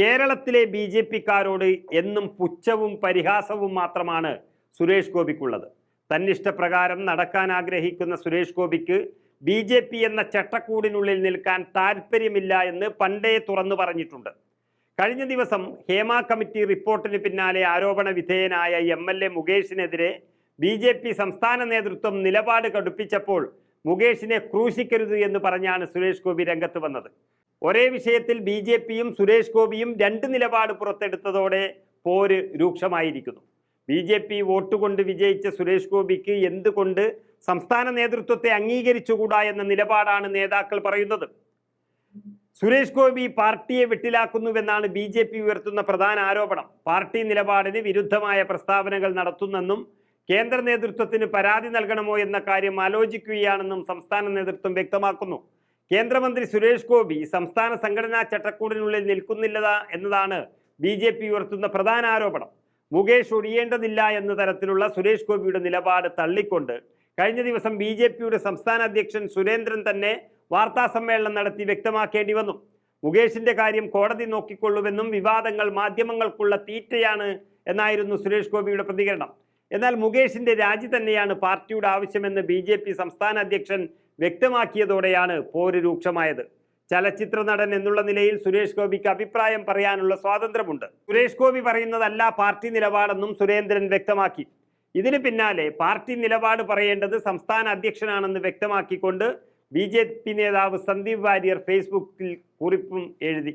കേരളത്തിലെ B J പിക്കാരോട് എന്നും പുച്ഛവും പരിഹാസവും മാത്രമാണ് സുരേഷ് ഗോപിക്കുള്ളത്. തന്നിഷ്ടപ്രകാരം നടക്കാൻ ആഗ്രഹിക്കുന്ന സുരേഷ് ഗോപിക്ക് ബി ജെ പി എന്ന ചട്ടക്കൂടിനുള്ളിൽ നിൽക്കാൻ താല്പര്യമില്ല എന്ന് പണ്ടേ തുറന്നു പറഞ്ഞിട്ടുണ്ട്. കഴിഞ്ഞ ദിവസം ഹേമ കമ്മിറ്റി റിപ്പോർട്ടിന് പിന്നാലെ ആരോപണ വിധേയനായ എം എൽ എ മുകേഷിനെതിരെ ബി ജെ പി സംസ്ഥാന നേതൃത്വം നിലപാട് കടുപ്പിച്ചപ്പോൾ മുകേഷിനെ ക്രൂശിക്കരുത് എന്ന് പറഞ്ഞാണ് സുരേഷ് ഗോപി രംഗത്ത് വന്നത്. ഒരേ വിഷയത്തിൽ ബി ജെ പിയും സുരേഷ് ഗോപിയും രണ്ട് നിലപാട് പുറത്തെടുത്തതോടെ പോര് രൂക്ഷമായിരിക്കുന്നു. ബി ജെ പി വോട്ടുകൊണ്ട് വിജയിച്ച സുരേഷ് ഗോപിക്ക് എന്തുകൊണ്ട് സംസ്ഥാന നേതൃത്വത്തെ അംഗീകരിച്ചുകൂടാ എന്ന നിലപാടാണ് നേതാക്കൾ പറയുന്നത്? സുരേഷ് ഗോപി പാർട്ടിയെ വെട്ടിലാക്കുന്നുവെന്നാണ് ബി ജെ പി ഉയർത്തുന്ന പ്രധാന ആരോപണം. പാർട്ടി നിലപാടിന് വിരുദ്ധമായ പ്രസ്താവനകൾ നടത്തുന്നെന്നും കേന്ദ്ര നേതൃത്വത്തിന് പരാതി നൽകണമോ എന്ന കാര്യം ആലോചിക്കുകയാണെന്നും സംസ്ഥാന നേതൃത്വം വ്യക്തമാക്കുന്നു. കേന്ദ്രമന്ത്രി സുരേഷ് ഗോപി സംസ്ഥാന സംഘടനാ ചട്ടക്കൂടിനുള്ളിൽ നിൽക്കുന്നില്ല എന്നതാണ് ബി ജെ പി ഉയർത്തുന്ന പ്രധാന ആരോപണം. മുകേഷ് ഒഴിയേണ്ടതില്ല എന്ന തരത്തിലുള്ള സുരേഷ് ഗോപിയുടെ നിലപാട് തള്ളിക്കൊണ്ട് കഴിഞ്ഞ ദിവസം ബി ജെ പിയുടെ സംസ്ഥാന അധ്യക്ഷൻ സുരേന്ദ്രൻ തന്നെ വാർത്താ സമ്മേളനം നടത്തി വ്യക്തമാക്കേണ്ടി വന്നു. മുകേഷിന്റെ കാര്യം കോടതി നോക്കിക്കൊള്ളുമെന്നും വിവാദങ്ങൾ മാധ്യമങ്ങൾക്കുള്ള തീറ്റയാണ് എന്നായിരുന്നു സുരേഷ് ഗോപിയുടെ പ്രതികരണം. എന്നാൽ മുകേഷിന്റെ രാജി തന്നെയാണ് പാർട്ടിയുടെ ആവശ്യമെന്ന് ബി ജെ പി സംസ്ഥാന അധ്യക്ഷൻ വ്യക്തമാക്കിയതോടെയാണ് പോര് രൂക്ഷമായത്. ചലച്ചിത്ര നടൻ എന്നുള്ള നിലയിൽ സുരേഷ് ഗോപിക്ക് അഭിപ്രായം പറയാനുള്ള സ്വാതന്ത്ര്യമുണ്ട്. സുരേഷ് ഗോപി പറയുന്നതല്ല പാർട്ടി നിലപാടെന്നും സുരേന്ദ്രൻ വ്യക്തമാക്കി. ഇതിന് പിന്നാലെ പാർട്ടി നിലപാട് പറയേണ്ടത് സംസ്ഥാന അധ്യക്ഷനാണെന്ന് വ്യക്തമാക്കിക്കൊണ്ട് ബി നേതാവ് സന്ദീപ് വാര്യർ ഫേസ്ബുക്കിൽ കുറിപ്പും എഴുതി.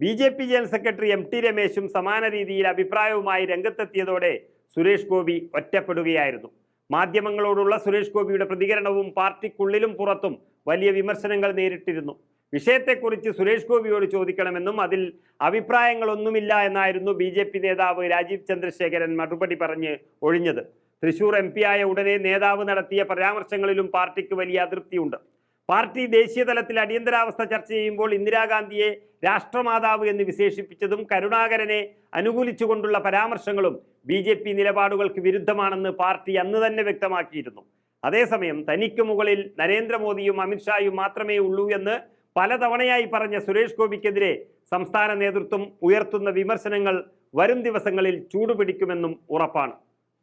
B J P general secretary M T രമേശും സമാന രീതിയിൽ അഭിപ്രായവുമായി രംഗത്തെത്തിയതോടെ സുരേഷ് ഗോപി ഒറ്റപ്പെടുകയായിരുന്നു. മാധ്യമങ്ങളോടുള്ള സുരേഷ് ഗോപിയുടെ പ്രതികരണവും പാർട്ടിക്കുള്ളിലും പുറത്തും വലിയ വിമർശനങ്ങൾ നേരിട്ടിരുന്നു. വിഷയത്തെക്കുറിച്ച് സുരേഷ് ഗോപിയോട് ചോദിക്കണമെന്നും അതിൽ അഭിപ്രായങ്ങളൊന്നുമില്ല എന്നായിരുന്നു ബി ജെ പി നേതാവ് രാജീവ് ചന്ദ്രശേഖരൻ മറുപടി പറഞ്ഞ് ഒഴിഞ്ഞത്. തൃശൂർ എം ആയ ഉടനെ നേതാവ് നടത്തിയ പരാമർശങ്ങളിലും പാർട്ടിക്ക് വലിയ അതൃപ്തിയുണ്ട്. പാർട്ടി ദേശീയ തലത്തിൽ അടിയന്തരാവസ്ഥ ചർച്ച ചെയ്യുമ്പോൾ ഇന്ദിരാഗാന്ധിയെ രാഷ്ട്രമാതാവ് എന്ന് വിശേഷിപ്പിച്ചതും കരുണാകരനെ അനുകൂലിച്ചുകൊണ്ടുള്ള പരാമർശങ്ങളും ബി ജെ പി നിലപാടുകൾക്ക് വിരുദ്ധമാണെന്ന് പാർട്ടി അന്ന് തന്നെ വ്യക്തമാക്കിയിരുന്നു. അതേസമയം തനിക്ക് മുകളിൽ നരേന്ദ്രമോദിയും അമിത്ഷായും മാത്രമേ ഉള്ളൂ എന്ന് പലതവണയായി പറഞ്ഞ സുരേഷ് ഗോപിക്കെതിരെ സംസ്ഥാന നേതൃത്വം ഉയർത്തുന്ന വിമർശനങ്ങൾ വരും ദിവസങ്ങളിൽ ചൂടുപിടിക്കുമെന്നും ഉറപ്പാണ്.